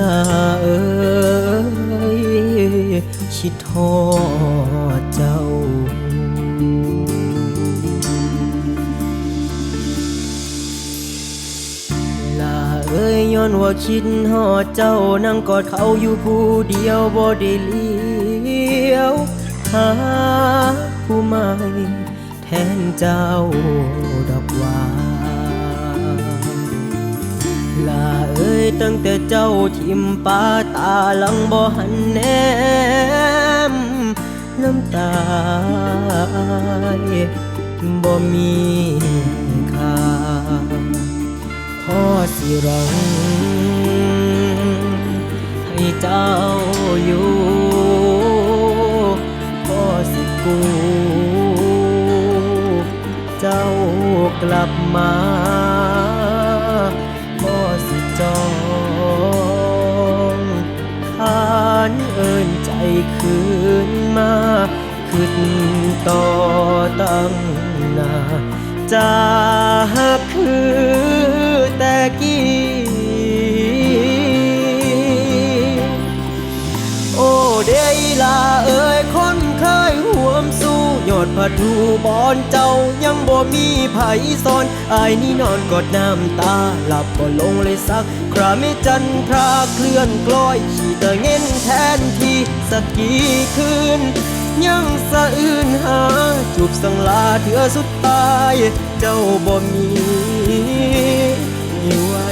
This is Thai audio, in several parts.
ลาเอ้ยชิดทอดเจ้า ลาเอ้ยย้อนว่าคิดหอดเจ้านั่งกอดเขาอยู่ผู้เดียวบ่ได้เลี้ยวหาผู้ใหม่แทนเจ้าดอกว่า ลาเอ้ยตั้งแต่เจ้าทิมปาตาลังบ่หันแนมน้ำตาบ่มีค่าพ่อสิรัง ให้เจ้าอยู่พ่อสิกูเจ้ากลับมา องขานเอินใจคืนมาขึ้นต่อตั้งนาจาก ยอดผัดหูบอนเจ้ายังบ่มีไผซอนอายนี่นอนกอดน้ำตาหลับบ่ลงเลยสักคราไม่จันทราเคลื่อนกลอยขี่ตะเงินแทนที่สักกี่คืน ยังสะอื่นหา จูบสังลาเถือสุดท้าย เจ้าบ่มีไว้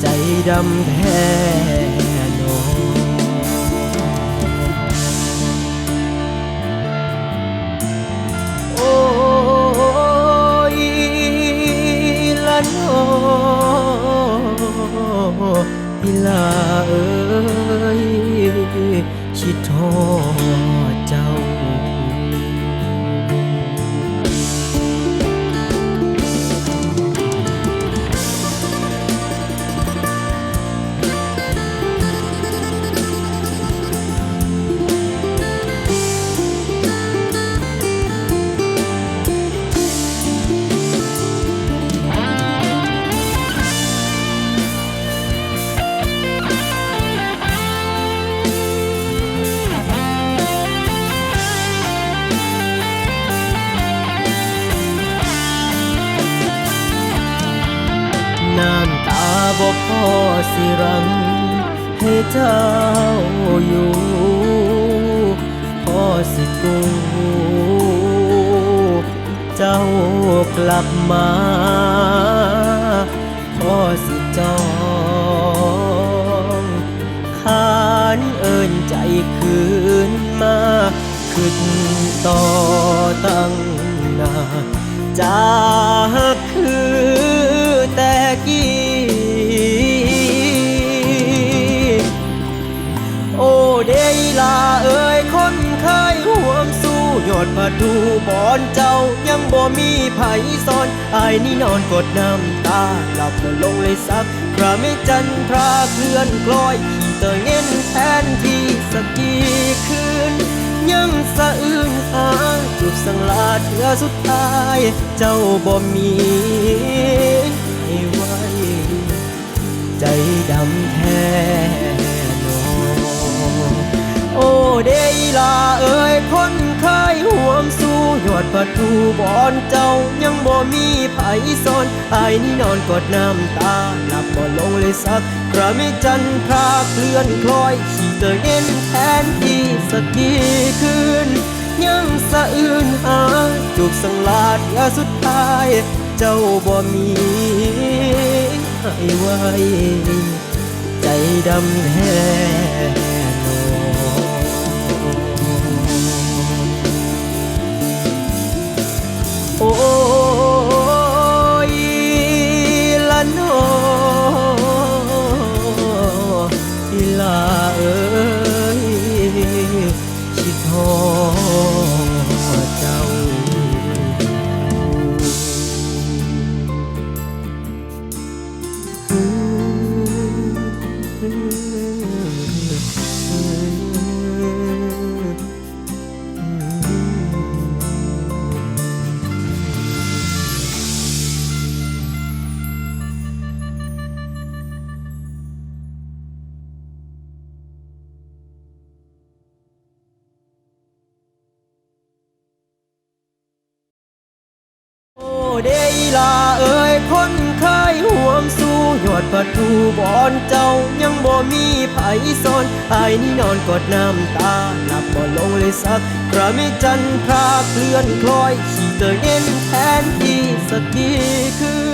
ใจดำแท้ อีลาเอ้ยชิดทอด บ่พ่อสิรัง ให้เจ้าอยู่ พ่อสิกูเจ้ากลับมา พ่อสิจองขานเอินใจคืนมาขึ้นต่อตั้งหนาจา ดผัดดูบอนเจ้ายังบ่มีไผซอนอายนี่นอนกดน้ำตาหลับบ่ลงเลยสักพระไม่จันทราเคลื่อนกลอยขี่เตยเงินแทนที่สักกี่คืน ยังสะอื้นหาจูบสังลาเถือสุดท้าย เจ้าบ่มีให้ไว้ใจดำแท้นอโอ้เดลาเอ่ อดประตูบอนเจ้ายังบ่มีไผซอนอายนี่นอนกอดน้ำตาหลับบ่ลงเลยสักกระไม่จันทราเคลื่อนคล้อยขี่เตยเงินแทนที่สักกี่คืน ยังสะอื่นหาจูบสังลาเถือสุดท้าย เจ้าบ่มีให้ไว้ใจดำแท้ เดีลาเอ่ยคนเคยห่วงสู้ยอดประตูบอนเจ้ายังบ่มีไผสอนอายนี่นอนกดน้ำตาหลับบ่ลงเลยสักกระมิจันทราเคลื่อนคล้อยขี่เตยเน้นแทนที่สักทีคือ